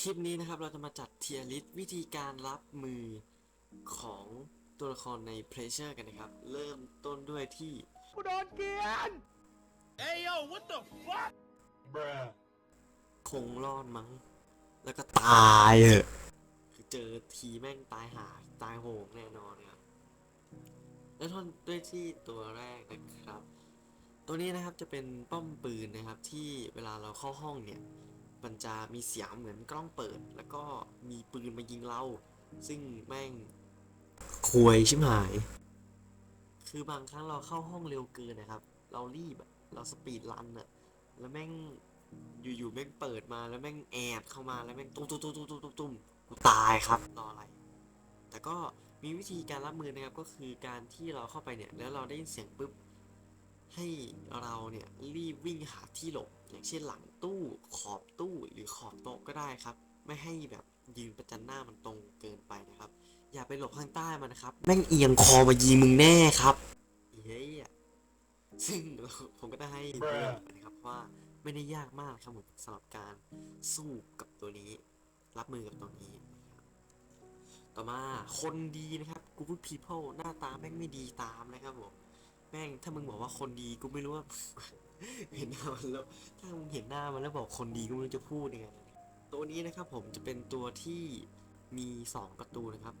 คลิปนี้นะครับเราจะมาจัดเทียร์ลิสวิธีการรับมือของตัวละครใน Pressure กันนะครับ เริ่มต้นด้วยที่กูโดนเกลียน Hey yo, what the fuck? Bruh. คงรอดมั้ง แล้วก็ตายเหอะคือเจอทีแม่งตายหาตายโหงแน่นอนครับแล้วทนด้วยที่ตัวแรกนะครับ ตัวนี้นะครับจะเป็นป้อมปืนนะครับที่เวลาเราเข้าห้องเนี่ย มันจะมีเสียงเหมือนกล้องเปิด แล้วก็มีปืนมายิงเรา ซึ่งแม่งควยชิบหาย คือบางครั้งเราเข้าห้องเร็วเกินนะครับ เรารีบเราสปีดรันอะแล้วแม่งอยู่ๆแม่งเปิดมาแล้วแม่งแอบเข้ามาแล้วแม่งตุ้มตุ้มตุ้มตุ้มตุ้มตุ้มตุ้มกูตายครับรออะไร แต่ก็มีวิธีการรับมือนะครับก็คือการที่เราเข้าไปเนี่ย แล้วเราได้ยินเสียงปุ๊บ ให้เราเนี่ยรีบวิ่งหาที่หลบ อย่างเช่นหลังตู้ขอบตู้หรือขอบโต๊ะก็ได้ครับ ไม่ให้แบบยืนประจันหน้ามันตรงเกินไปนะครับ อย่าไปหลบข้างใต้มันนะครับ แม่งเอียงคอมายิงมึงแน่ครับเฮ้ยซึ่งผมก็ได้ให้เลือกนะครับเพราะว่าไม่ได้ยากมากครับผมสำหรับการสู้กับตัวนี้ รับมือกับตัวนี้นะครับต่อมาคนดีนะครับ good people หน้าตาแม่งไม่ดีตามนะครับผม แม่งถ้ามึงบอกว่าคนดีกูไม่รู้ว่า เห็นหน้ามันแล้ว ถ้ามึงเห็นหน้ามันแล้วบอกคนดีกูไม่รู้จะพูดยังไงตัวนี้นะครับผมจะเป็นตัวที่มีสองประตูนะครับ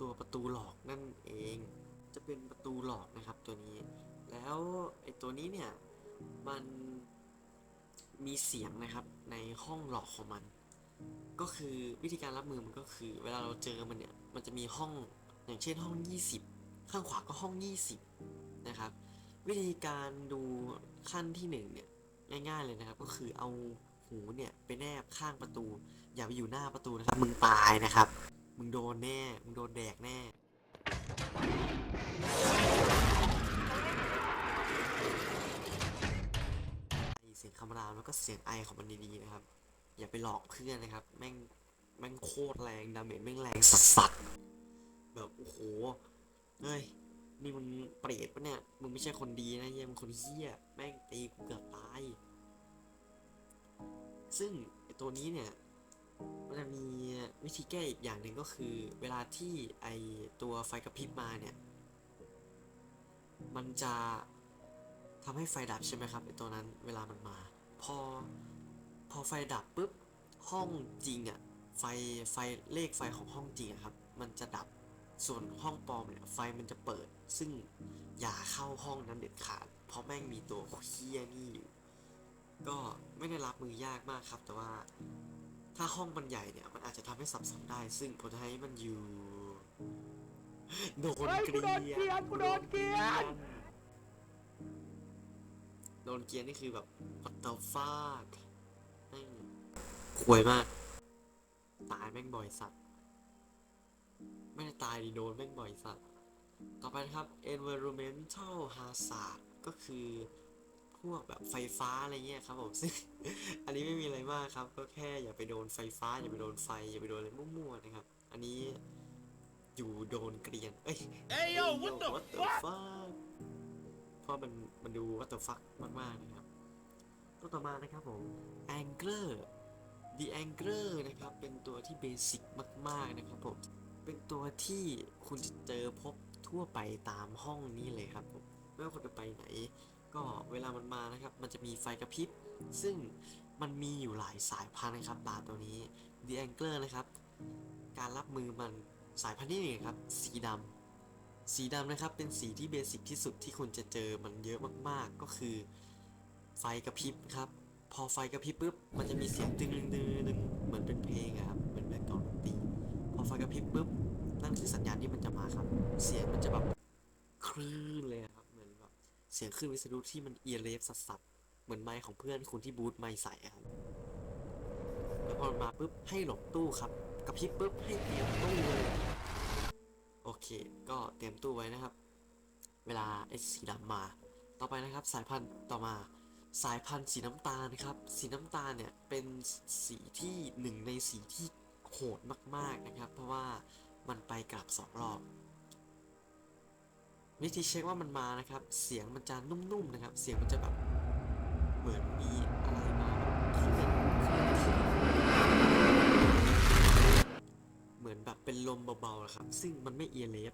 ตัวประตูหลอกนั่นเอง จะเป็นประตูหลอกนะครับตัวนี้ แล้วไอ้ตัวนี้เนี่ยมันมีเสียงนะครับในห้องหลอกของมัน ก็คือวิธีการรับมือมันก็คือ เวลาเราเจอมันเนี่ยมันจะมีห้องอย่างเช่นห้อง 20 ข้างขวาก็ห้อง 20 นะครับ วิธีการดูขั้นที่หนึ่งเนี่ยง่ายๆเลยนะครับ ก็คือเอาหูเนี่ยไปแนบข้างประตู อย่าไปอยู่หน้าประตูนะครับ มึงตายนะครับ มึงโดนแน่ มึงโดนแดกแน่ไอเสียงคำรามแล้วก็เสียงไอของมันดีๆนะครับ อย่าไปหลอกเพื่อนนะครับ แม่งแม่งโคตรแรงดาเมจแม่งแรงสัสๆแบบโอ้โหเฮ้ย นี่มึงเปรตปะเนี่ย มึงไม่ใช่คนดีนะเฮียมึงคนเฮี้ย แม่งตีกูเกือบตาย ซึ่งไอตัวนี้เนี่ย มันจะมีวิธีแก้อีกอย่างหนึ่งก็คือ เวลาที่ไอตัวไฟกระพริบมาเนี่ย มันจะทำให้ไฟดับใช่ไหมครับไอตัวนั้นเวลามันมา พอพอไฟดับปุ๊บห้องจริงอะ่ะไฟไฟเลขไฟของห้องจริงอะครับ มันจะดับส่วนห้องปลอมเนี่ยไฟมันจะเปิด ซึ่งอย่าเข้าห้องนั้นเด็ดขาด เพราะแม่งมีตัวเคียนี่อยู่ ก็ไม่ได้รับมือยากมากครับ แต่ว่าถ้าห้องมันใหญ่เนี่ย มันอาจจะทำให้สับสนได้ ซึ่งผมจะให้มันอยู่โดนเฮ้ยเกกูลีโดนเกลียนกูโดนเกลียนโดนเกลียนนี่คือแบบ what the fuck แม่งควยมาก ตายแม่งบ่อยสัตว์ ไม่ได้ตายดิโดนแม่งบ่อยสัตว์ ต่อไปนะครับ environmental hazard ก็คือ พวกแบบไฟฟ้าอะไรเงี้ยครับผมซึ่ง อันนี้ไม่มีอะไรมากครับ ก็แค่อย่าไปโดนไฟฟ้า อย่าไปโดนไฟ อย่าไปโดนอะไรมั่วๆนะครับ อันนี้อยู่โดนเกลียนเอ้ย Hey yo, what the what the fuck? fuck เพราะมันมันดู what the fuck มากๆนะครับตัวต่อมานะครับผม angler the angler นะครับ เป็นตัวที่เบสิกมาก ๆ นะครับผม เป็นตัวที่คุณจะเจอพบ ทั่วไปตามห้องนี้เลยครับผมไม่ว่าคุณจะไปไหน ก็เวลามันมานะครับ มันจะมีไฟกระพริบ ซึ่งมันมีอยู่หลายสายพันธุ์นะครับปลาตัวนี้ the angler นะครับ การรับมือมันสายพันธุ์ที่หนึ่งครับ สีดำสีดำนะครับเป็นสีที่เบสิกที่สุดที่คุณจะเจอมันเยอะมากๆ ก็คือ ไฟกระพริบครับ พอไฟกระพริบปุ๊บ มันจะมีเสียงตึงตึงตึงเหมือนเป็นเพลงครับ เหมือนแบ็คกราวด์ดนตรีพอไฟกระพริบปุ๊บ นั่นคือสัญญาณที่มันจะมาครับ เสียงมันจะแบบคลื่นเลยครับ เหมือนแบบเสียงคลื่นวิทยุที่มันเอียร์เลฟสัสๆเหมือนไมค์ของเพื่อนคุณที่บูทไมค์ใส่ครับแล้วพอมาปุ๊บให้หลบตู้ครับกระพริบปุ๊บให้เตรียมตู้เลยโอเค ก็เตรียมตู้ไว้นะครับ เวลาไอ้สีดำมา ต่อไปนะครับ สายพันธุ์ต่อมาสายพันธุ์สีน้ำตาลนะครับ สีน้ำตาลเนี่ยเป็นสีที่หนึ่งในสีที่โหดมากๆนะครับ เพราะว่า มันไปกลับสองรอบ วิธีเช็คว่ามันมานะครับ เสียงมันจะนุ่มๆนะครับ เสียงมันจะแบบเหมือนมีอะไรมาเคลื่อนเคลื่อนที่ลมเบาๆนะครับ ซึ่งมันไม่เอียเลฟ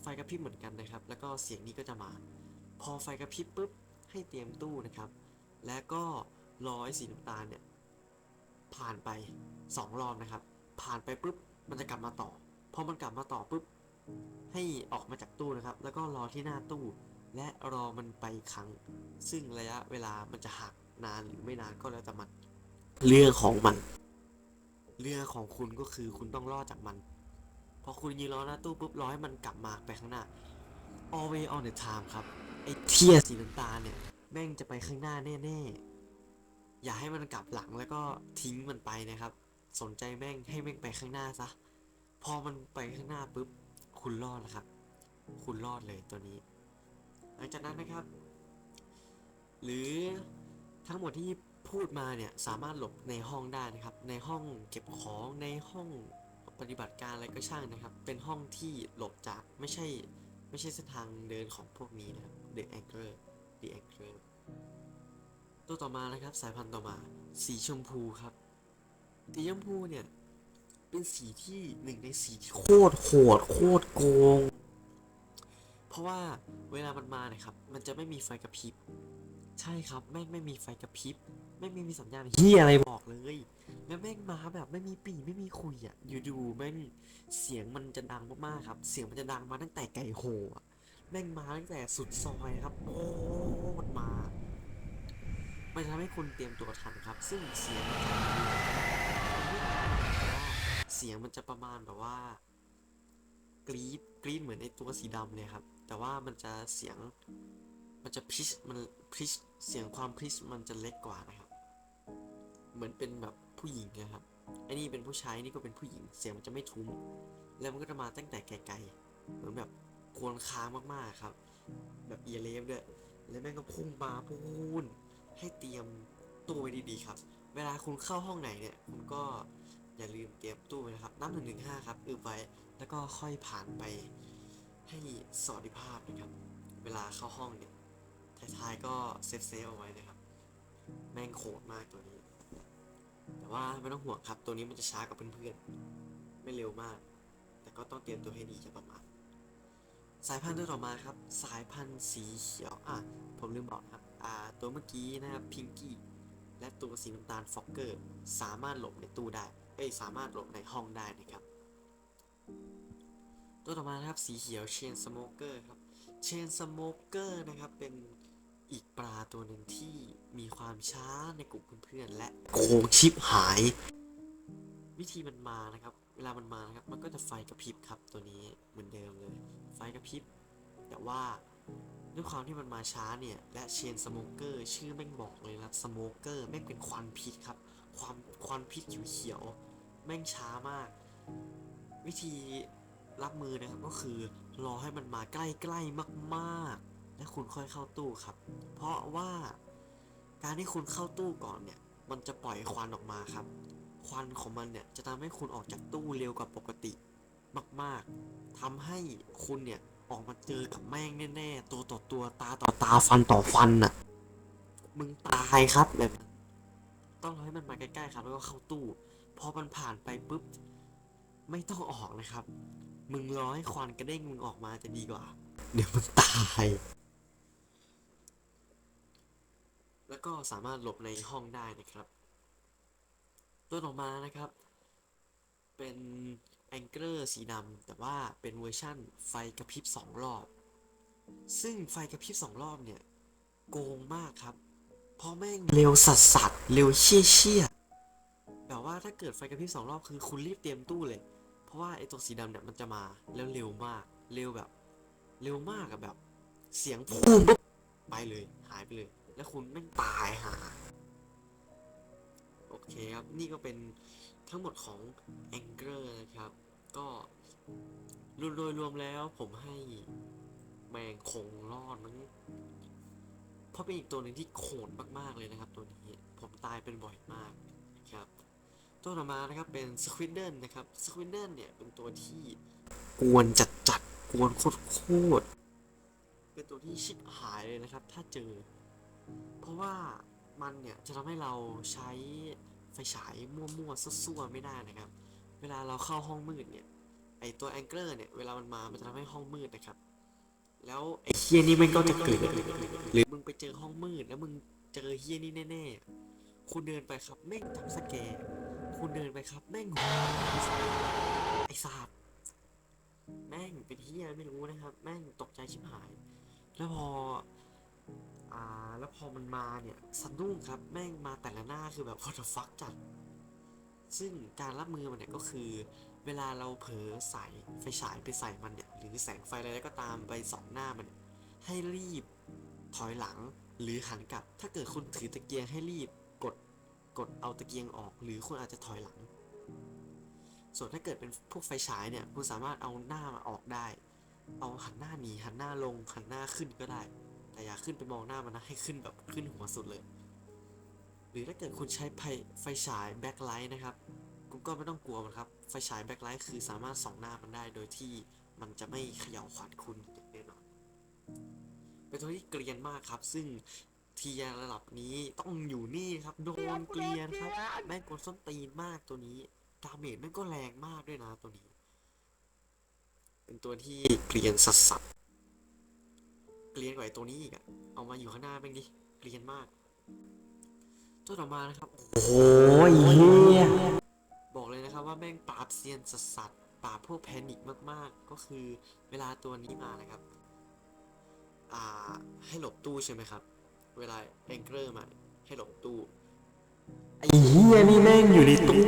ไฟกระพริบเหมือนกันนะครับ แล้วก็เสียงนี้ก็จะมา พอไฟกระพริบปุ๊บให้เตรียมตู้นะครับ แล้วก็รอไอ้สีน้ำตาลเนี่ยผ่านไปสองรอบนะครับ ผ่านไปปุ๊บ มันจะกลับมาต่อพอมันกลับมาต่อปุ๊บให้ออกมาจากตู้นะครับ แล้วก็รอที่หน้าตู้ และรอมันไปอีกครั้ง ซึ่งระยะเวลามันจะหักนานหรือไม่นานก็แล้วแต่มัน เรื่องของมัน เรื่องของคุณก็คือคุณต้องรอดจากมันพอคุณยืนรอหน้าตู้ปุ๊บรอให้มันกลับมาไปข้างหน้า always on the time ครับไอ้เทียสีน้ำตาลเนี่ย แม่งจะไปข้างหน้าแน่ๆอย่าให้มันกลับหลังแล้วก็ทิ้งมันไปนะครับ สนใจแม่งให้แม่งไปข้างหน้าซะ พอมันไปข้างหน้าปุ๊บ คุณรอดแล้วครับ คุณรอดเลยตัวนี้ หลังจากนั้นนะครับ หรือทั้งหมดที่พูดมาเนี่ยสามารถหลบในห้องได้นะครับ ในห้องเก็บของในห้องปฏิบัติการอะไรก็ช่างนะครับ เป็นห้องที่หลบจากไม่ใช่ไม่ใช่เส้นทางเดินของพวกนี้นะครับ The Anchor The Anchor ตัวต่อมานะครับ สายพันธุ์ต่อมา สีชมพูครับ สีชมพูเนี่ย เป็นสีที่หนึ่งในสีที่โคตรโหดโคตรโกง เพราะว่าเวลามันมาเนี่ยครับ มันจะไม่มีไฟกระพริบ ใช่ครับ แม่งไม่มีไฟกระพริบ ไม่มีสัญญาณเฮียอะไรบอกเลยแล้วแม่งมาแบบไม่มีปีไม่มีคุยอะ อยู่ๆแม่งเสียงมันจะดังมากๆครับ เสียงมันจะดังมาตั้งแต่ไก่โหแม่งมาตั้งแต่สุดซอยครับ โอ้มันมา มันจะทำให้คุณเตรียมตัวทันครับ ซึ่งเสียง เสียงมันจะประมาณแบบว่ากรีดกรีดเหมือนไอตัวสีดำเลยครับ แต่ว่ามันจะเสียงมันจะพิชมันพิชเสียงความพิชมันจะเล็กกว่านะครับ เหมือนเป็นแบบผู้หญิงนะครับไอ้นี่เป็นผู้ชายนี่ก็เป็นผู้หญิง เสียงมันจะไม่ทุ้ม แล้วมันก็จะมาตั้งแต่ไกลๆเหมือนแบบควรค้างมากๆครับ แบบเอเลฟด้วยแล้วแม่งก็พุ่งมาพูนให้เตรียมตู้ไว้ดีๆครับ เวลาคุณเข้าห้องไหนเนี่ยคุณก็ อย่าลืมเตรียมตู้ไว้นะครับ นับหนึ่งถึงห้าครับอืบไว้ แล้วก็ค่อยผ่านไปให้สวัสดิภาพนะครับ เวลาเข้าห้องเนี่ยท้ายๆก็เซฟเซฟเอาไว้นะครับ แม่งโคตรมากตัวนี้ แต่ว่าไม่ต้องห่วงครับ ตัวนี้มันจะช้ากว่าเพื่อนๆ ไม่เร็วมาก แต่ก็ต้องเตรียมตัวให้ดีจะประมาณสายพันธุ์ตัวต่อมาครับ สายพันธุ์สีเขียว อะ ผมลืมบอกนะครับ อ่า ตัวเมื่อกี้นะครับ พิงกี้ และตัวสีน้ำตาลฟอกเกอร์ สามารถหลบในตู้ได้ เอ้ยสามารถหลบในห้องได้นะครับ ตัวต่อมานะครับสีเขียวเชนสโมเกอร์ครับเชนสโมเกอร์นะครับเป็นอีกปลาตัวหนึ่งที่มีความช้าในกลุ่มเพื่อนๆและโกงชิปหาย วิธีมันมานะครับ เวลามันมานะครับ มันก็จะไฟกระพริบครับตัวนี้เหมือนเดิมเลย ไฟกระพริบ แต่ว่าด้วยความที่มันมาช้าเนี่ย และเชนสโมเกอร์ชื่อแม่งบอกเลยนะสโมเกอร์แม่งเป็นควันพิษครับ ความควันพิษเขียว แม่งช้ามาก วิธีรับมือนะครับก็คือรอให้มันมาใกล้ๆมากๆ และคุณค่อยเข้าตู้ครับ เพราะว่าการที่คุณเข้าตู้ก่อนเนี่ย มันจะปล่อยควันออกมาครับ ควันของมันเนี่ยจะทำให้คุณออกจากตู้เร็วกว่าปกติมากๆทำให้คุณเนี่ยออกมาเจอกับแม่งแน่ๆ ตัวต่อตัวตาต่อตาฟันต่อฟันน่ะ มึงตายครับแบบ ต้องรอให้มันมาใกล้ๆครับ แล้วก็เข้าตู้ พอมันผ่านไปปุ๊บ ไม่ต้องออกนะครับ มึงรอให้ควันกระเด้งมึงออกมาจะดีกว่า เดี๋ยวมึงตาย แล้วก็สามารถหลบในห้องได้นะครับตัวต่อมานะครับ เป็นแองเกอร์สีดำแต่ว่าเป็นเวอร์ชั่นไฟกระพริบสองรอบ ซึ่งไฟกระพริบสองรอบเนี่ย โกงมากครับ เพราะแม่งเร็วสัสสัสเร็วเชี่ยเชี่ยแบบว่าถ้าเกิดไฟกระพริบสองรอบคือคุณรีบเตรียมตู้เลย เพราะว่าไอตัวสีดำเนี่ยมันจะมาแล้วเร็วมาก เร็วแบบ เร็วมากอะแบบ เสียงพุ่งปุ๊บไปเลยหายไปเลย แล้วคุณแม่งตายหาโอเคครับ นี่ก็เป็นทั้งหมดของ a n g e r นะครับ ก็รวมรวมแล้วผมให้แมงคงรอดมั้ง เพราะเป็นอีกตัวหนึ่งที่โขนมากๆเลยนะครับ ตัวนี้ผมตายเป็นบ่อยมากนะครับตัวต่อมานะครับเป็น s q u i d d l e นะครับ s q u i d d l e เนี่ยเป็นตัวที่กวนจัดจัดๆกวนโคตรโคตรๆเป็นตัวที่ชิบหายเลยนะครับ ถ้าเจอ เพราะว่ามันเนี่ยจะทำให้เราใช้ไฟฉายมั่วๆซั่วๆไม่ได้นะครับ เวลาเราเข้าห้องมืดเนี่ยไอตัวแองเกิลเนี่ยเวลามันมามันจะทำให้ห้องมืดนะครับ แล้วไอ้เฮียนี่มันก็จะเกิดหรือมึงไปเจอห้องมืดแล้วมึงเจอเฮียนี่แน่ๆ คุณเดินไปครับแม่งจับสแกร์คุณเดินไปครับแม่งไอศาสตร์แม่งเป็นเฮียไม่รู้นะครับ แม่งตกใจชิบหาย แล้วพออ่าแล้วพอมันมาเนี่ยสะดุ้งครับ แม่งมาแต่ละหน้าคือแบบ what the fuck จัด ซึ่งการรับมือมันเนี่ยก็คือ เวลาเราเผลอใส่ไฟฉายไปใส่มันเนี่ยหรือแสงไฟอะไรก็ตามไปส่องหน้ามันนให้รีบถอยหลังหรือหันกลับ ถ้าเกิดคุณถือตะเกียงให้รีบกดกดเอาตะเกียงออก หรือคุณอาจจะถอยหลัง ส่วนถ้าเกิดเป็นพวกไฟฉายเนี่ยคุณสามารถเอาหน้ามาออกได้ เอาหันหน้าหนีหันหน้าลงหันหน้าขึ้นก็ได้ แต่อย่าขึ้นไปมองหน้ามันนะให้ขึ้นแบบขึ้นหัวสุดเลย รือถ้าเกิดคุณใช้ไฟไฟฉายแบ็คไลท์นะครับคุณก็ไม่ต้องกลัวมันครับ ไฟฉายแบ็คไลท์คือสามารถส่องหน้ามันได้โดยที่มันจะไม่เขย่าขวัญคุณอย่างแน่นอนเป็นตัวที่เกรียนมากครับ ซึ่งเทียร์ระดับนี้ต้องอยู่นี่ครับ โดนเกลียนครับ แม่งกดส้นตีนมากตัวนี้ดาเมจแม่งก็แรงมากด้วยนะตัวนี้ เป็นตัวที่เกลียนสัสสัสเกลียนกว่าตัวนี้อีกอะเอามาอยู่ข้างหน้าแม่งดิเกลียนมาก ตัวต่อมานะครับ โอ้ยเฮียบอกเลยนะครับว่าแม่งปราบเซียนสัสสัสๆปราบพวกแพนิคมากๆ ก็คือเวลาตัวนี้มานะครับ อ่าให้หลบตู้ใช่ไหมครับ เวลาแองเกอร์มาให้หลบตู้ไอ้เฮียนี่แม่งอยู่ในตู้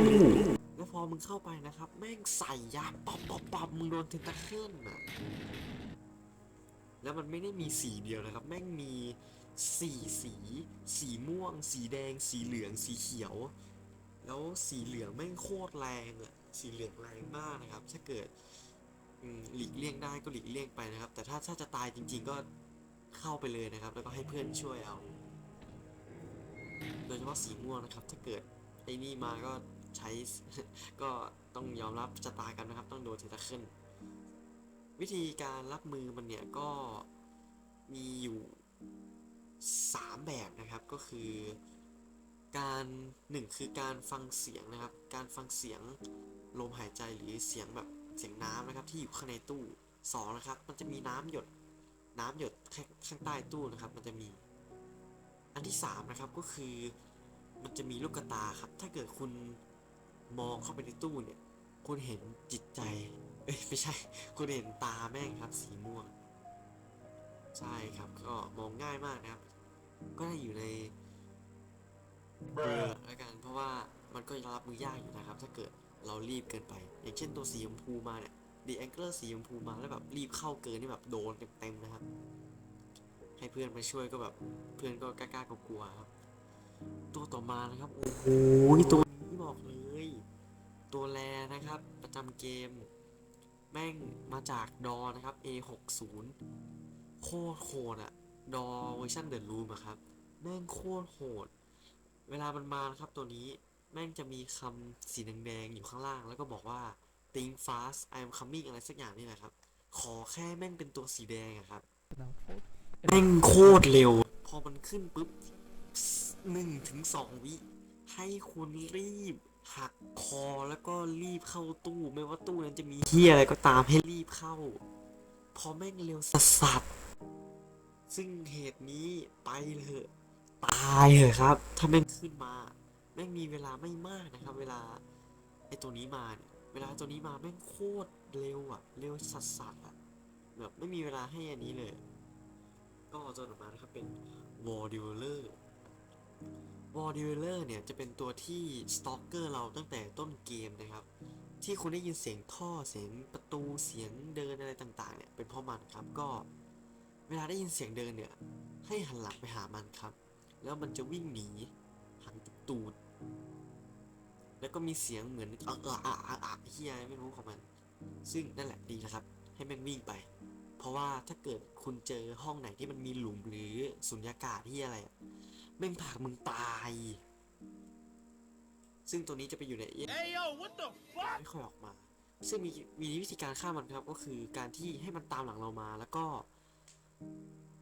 แล้วพอมึงเข้าไปนะครับ แม่งใส่ยาปับปับปับมึงโดนเทนตาเคิลน่ะแล้วมันไม่ได้มีสีเดียวนะครับ แม่งมี สี่สี สีม่วง สีแดง สีเหลือง สีเขียว แล้วสีเหลืองแม่งโคตรแรงอะสีเหลืองแรงมากนะครับ ถ้าเกิดหลีกเลี่ยงได้ก็หลีกเลี่ยงไปนะครับ แต่ถ้าถ้าจะตายจริง ๆ ก็เข้าไปเลยนะครับ แล้วก็ให้เพื่อนช่วยเอา โดยเฉพาะสีม่วงนะครับ ถ้าเกิดไอ้นี่มาก็ใช้ ก็ต้องยอมรับชะตากรรมนะครับ ต้องโดนเทตาเคิลวิธีการรับมือมันเนี่ยก็มีอยู่ สามแบบนะครับก็คือการหนึ่งคือการฟังเสียงนะครับ การฟังเสียงลมหายใจหรือเสียงแบบเสียงน้ำนะครับ ที่อยู่ข้างในตู้สองนะครับ มันจะมีน้ำหยดน้ำหยดข้างข้างใต้ตู้นะครับ มันจะมี อันที่สามนะครับก็คือ มันจะมีลูกตาครับ ถ้าเกิดคุณมองเข้าไปในตู้เนี่ย คุณเห็นจิตใจ เอ้ยไม่ใช่ คุณเห็นตาแม่งครับ สีม่วง ใช่ครับก็มองง่ายมากนะครับ ก็ได้อยู่ในเบอร์แล้วกันเพราะว่ามันก็รับมือยากอยู่นะครับ ถ้าเกิดเรารีบเกินไป อย่างเช่นตัวสีชมพูมาเนี่ยดีแองเกิลสีชมพูมาแล้วแบบรีบเข้าเกินนี่แบบโดนเต็มๆนะครับ ให้เพื่อนมาช่วยก็แบบเพื่อนก็กล้าๆกลัวๆครับ ตัวต่อมานะครับโอ้โหตัวนี้บอกเลย ตัวแรนะครับ ประจำเกม แม่งมาจากดอนะครับ A60 โคตรโหดอะ ดอเวอร์ชันเด e รูมอะครับ แม่งโคตรโหด เวลามันมานะครับตัวนี้แม่งจะมีคำสีแดงๆอยู่ข้างล่าง แล้วก็บอกว่า think fast I am coming อะไรสักอย่างนี่แหละครับ ขอแค่แม่งเป็นตัวสีแดงอะครับแม่งโคตรเร็ว พอมันขึ้นปุ๊บหนึ่งถึงสองวิ ให้คุณรีบ หักคอแล้วก็รีบเข้าตู้ ไม่ว่าตู้นั้นจะมีเฮียอะไรก็ตามให้รีบเข้า พอแม่งเร็วสัสสัส ซึ่งเหตุนี้ไปเลยตายเหอะครับ ถ้าแม่งขึ้นมา แม่งมีเวลาไม่มากนะครับ เวลาไอตัวนี้มาเนี่ยเวลาตัวนี้มาแม่งโคตรเร็วอะเร็วสัสสัสๆอะแบบไม่มีเวลาให้อันนี้เลย ก็ตัวต่อมานะครับเป็น w a r d e v e l e r w a r d e v e l e r เนี่ยจะเป็นตัวที่สตอกเกอร์เราตั้งแต่ต้นเกมนะครับ ที่คุณได้ยินเสียงท่อเสียงประตูเสียงเดินอะไรต่างๆเนี่ยเป็นเพราะมันครับก็ เวลาได้ยินเสียงเดินเนี่ย ให้หันหลังไปหามันครับ แล้วมันจะวิ่งหนีหันตูด แล้วก็มีเสียงเหมือนเออเอออะอะอะเฮียไม่รู้ของมัน ซึ่งนั่นแหละดีนะครับ ให้แม่งวิ่งไป เพราะว่าถ้าเกิดคุณเจอห้องไหนที่มันมีหลุมหรือสุญญากาศที่อะไรอะแม่งผลักมึงตาย ซึ่งตัวนี้จะไปอยู่ใน Hey yo, what the fuck? ไม่ค่อยออกมา ซึ่งมีมีวิธีการฆ่ามันครับก็คือการที่ให้มันตามหลังเรามาแล้วก็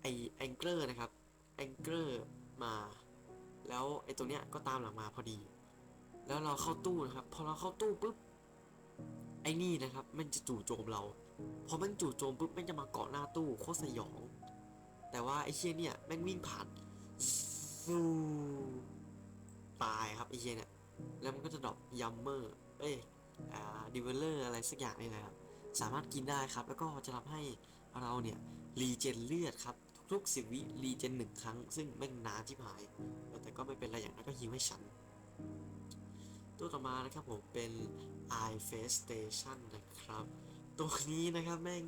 ไอแองเกอร์นะครับแองเกอร์มา แล้วไอตัวเนี้ยก็ตามหลังมาพอดี แล้วเราเข้าตู้นะครับ พอเราเข้าตู้ปุ๊บไอนี่นะครับ มันจะจู่โจมเรา พอมันจู่โจมปุ๊บมันจะมาเกาะหน้าตู้โคตรสยอง แต่ว่าไอเชี่ยเนี่ยแม่งวิ่งผ่านฟูตายครับไอเชี่ยเนี่ยแล้วมันก็จะดรอปยัมเมอร์เอ้ยอ่าดิเวลเลอร์อะไรสักอย่างนี่นะครับสามารถกินได้ครับ แล้วก็จะทำให้เราเนี่ย รีเจนเลือดครับ ทุกๆสิบวิรีเจนหนึ่งครั้ง ซึ่งแม่งนานที่หาย แต่ก็ไม่เป็นไรอย่างนั้นก็ฮิวให้ฉัน ตัวต่อมานะครับผมเป็น Eye Face Station นะครับ ตัวนี้นะครับแม่ง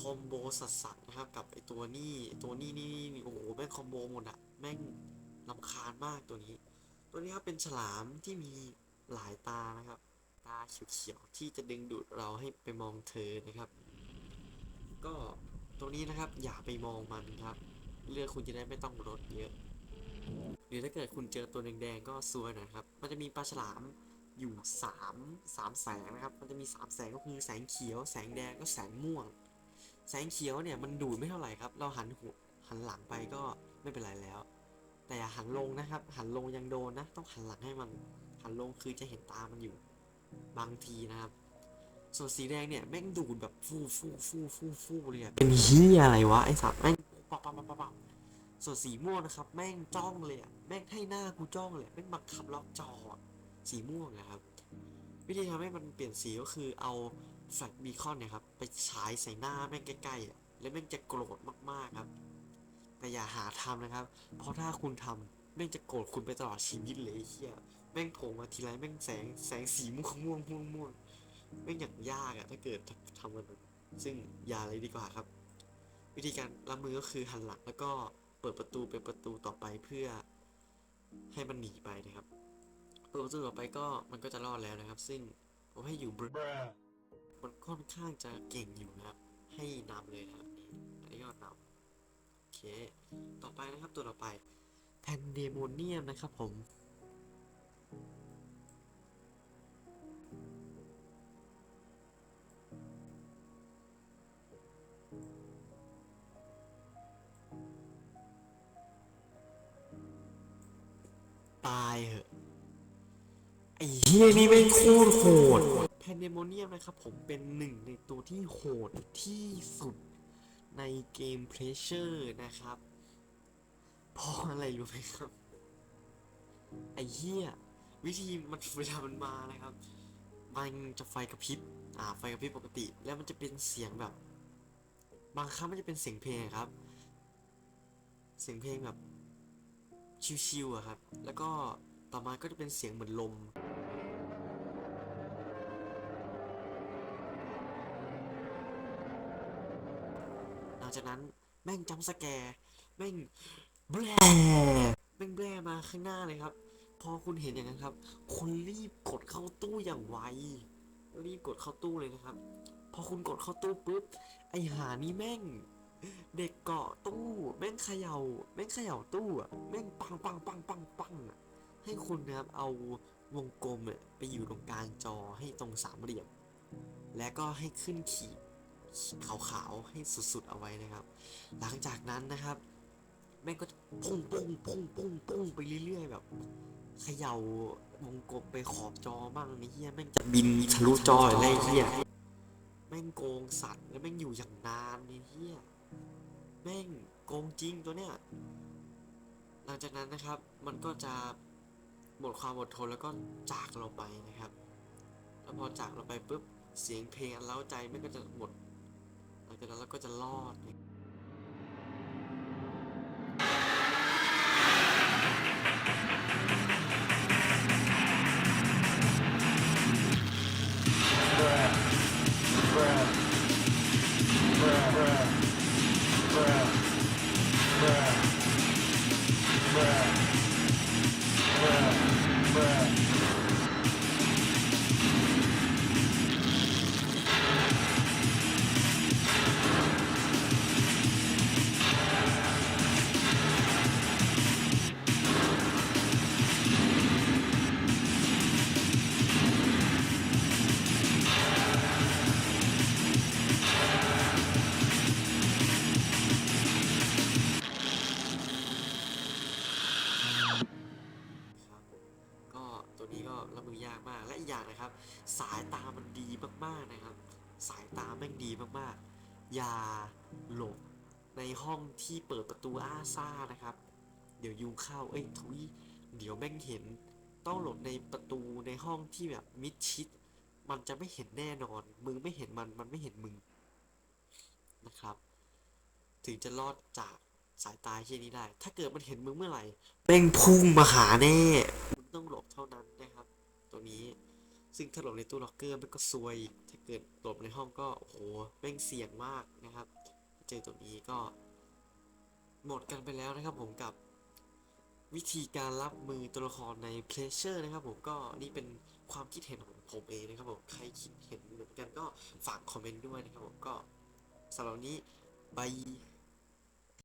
คอมโบสัสๆนะครับกับไอตัวนี้ตัวนี้นี่นี่โอ้โหแม่งคอมโบหมดอะแม่งลำคาญมากตัวนี้ ตัวนี้ครับเป็นฉลามที่มีหลายตานะครับ ตาเขียวๆที่จะดึงดูดเราให้ไปมองเธอนะครับ ก็ ตรงนี้นะครับ อย่าไปมองมันครับ เลือดคุณจะได้ไม่ต้องลดเยอะ หรือถ้าเกิดคุณเจอตัวแดงๆก็ซวยน่อยครับ มันจะมีปลาฉลามอยู่สามสามแสงนะครับ มันจะมีสามแสงก็คือแสงเขียว แสงแดงก็แสงม่วง แสงเขียวเนี่ยมันดูดไม่เท่าไหร่ครับ เราหันหัวหันหลังไปก็ไม่เป็นไรแล้ว แต่อย่าหันลงนะครับ หันลงยังโดนนะ ต้องหันหลังให้มัน หันลงคือจะเห็นตามันอยู่ บางทีนะครับ ส่วนสีแดงเนี่ยแม่งดูดแบบฟูฟูฟูฟูฟูเลยอะเป็นเฮียอะไรวะไอสัตว์แม่งปับปับปับปับปับส่วนสีม่วงนะครับ แม่งจ้องเลยอะแม่งให้หน้ากูจ้องเลยอะแม่งบังคับล็อกจออะสีม่วงนะครับ วิธีทำให้มันเปลี่ยนสีก็คือเอาแฟลชบีคอนเนี่ยครับไปฉายใส่หน้าแม่งใกล้ๆอะแล้วแม่งจะโกรธมากๆครับ แต่อย่าหาทำนะครับ เพราะถ้าคุณทำแม่งจะโกรธคุณไปตลอดชีวิตเลยไอ้เฮียแม่งโผล่มาทีไรแม่งแสงแสงสีม่วงม่วงม่วงม่วง แม่งอย่างยากอะถ้าเกิดทำมันซึ่งอย่าเลยดีกว่าครับ วิธีการรับมือก็คือหันหลังแล้วก็เปิดประตูเป็นประตูต่อไปเพื่อให้มันหนีไปนะครับ เปิดประตูต่อไปก็มันก็จะรอดแล้วนะครับ ซึ่งผมให้อยู่บน Bruh. มันค่อนข้างจะเก่งอยู่นะครับ ให้นำเลยนะครับนี่อันนี้ก็นำโอเค ต่อไปนะครับตัวต่อไปแพนเดโมเนียมนะครับผม ไอ้เฮียนี่ไม่งโคตรโหดแพนเดโมเนียมนะครับผมเป็นหนึ่งในตัวที่โหดที่สุดในเกมเพลเชอร์นะครับ เพราะอะไรรู้ไหมครับ ไอ้เหี้ยวิธีมันเวลามันมานะครับ มันจะไฟกระพริบ อ่า ไฟกระพริบปกติ แล้วมันจะเป็นเสียงแบบ บางครั้งมันจะเป็นเสียงเพลงครับ เสียงเพลงแบบชิวๆอะครับ แล้วก็ ต่อมาก็จะเป็นเสียงเหมือนลม หลังจากนั้นแม่งจำสแกร์แม่งแบรแม่งแบรมาข้างหน้าเลยครับ พอคุณเห็นอย่างนั้นครับ คุณรีบกดเข้าตู้อย่างไว รีบกดเข้าตู้เลยนะครับ พอคุณกดเข้าตู้ปุ๊บ ไอหานี่แม่งเด็กเกาะตู้ แม่งเขยา่า แม่งเขย่าตู้อะแม่งปังปังปังปังปังอะ ให้คุณนะครับเอาวงกลมอะไปอยู่ตรงกลางจอให้ตรงสามเหลี่ยม และก็ให้ขึ้นขีดขาวๆให้สุดๆเอาไว้นะครับ หลังจากนั้นนะครับ แม่งก็พุ่งพุ่งพุ่งพุ่งพุ่งไปเรื่อยๆ แบบเขย่าวงกลมไปขอบจอบ้างไอ้เหี้ยแม่งจะบินทะลุจออะไรเหี้ยแม่งโกงสัตว์แล้วแม่งอยู่อย่างนานไอ้เหี้ยแม่งโกงจริงตัวเนี้ยหลังจากนั้นนะครับมันก็จะ หมดความอดทนแล้วก็จากเราไปนะครับ แล้วพอจากเราไปปุ๊บเสียงเพลงอันเล้าใจมันก็จะหมดหลังจากนั้นเราก็จะรอดนะ องที่เปิดประตูอาซ่านะครับ เดี๋ยวยุงเข้าเอ้ยทุยเดี๋ยวแม่งเห็น ต้องหลบในประตูในห้องที่แบบมิดชิด มันจะไม่เห็นแน่นอน มึงไม่เห็นมันมันไม่เห็นมึงนะครับ ถึงจะรอดจากสายตาเช่นนี้ได้ ถ้าเกิดมันเห็นมึงเมื่อไหร่แม่งพุ่งมาหาแน่มึงต้องหลบเท่านั้นนะครับ ตัวนี้ ซึ่งถ้าหลบในตู้ล็อกเกอร์มันก็ซวย ถ้าเกิดหลบในห้องก็โอ้โหแม่งเสี่ยงมากนะครับ เจอตัวนี้ก็ หมดกันไปแล้วนะครับผมกับวิธีการรับมือตัวละครใน Pleasure นะครับผมก็นี่เป็นความคิดเห็นของผมเองนะครับผมใครคิดเห็นเหมือนกันก็ฝากคอมเมนต์ด้วยนะครับผมก็สำหรับนี้บาย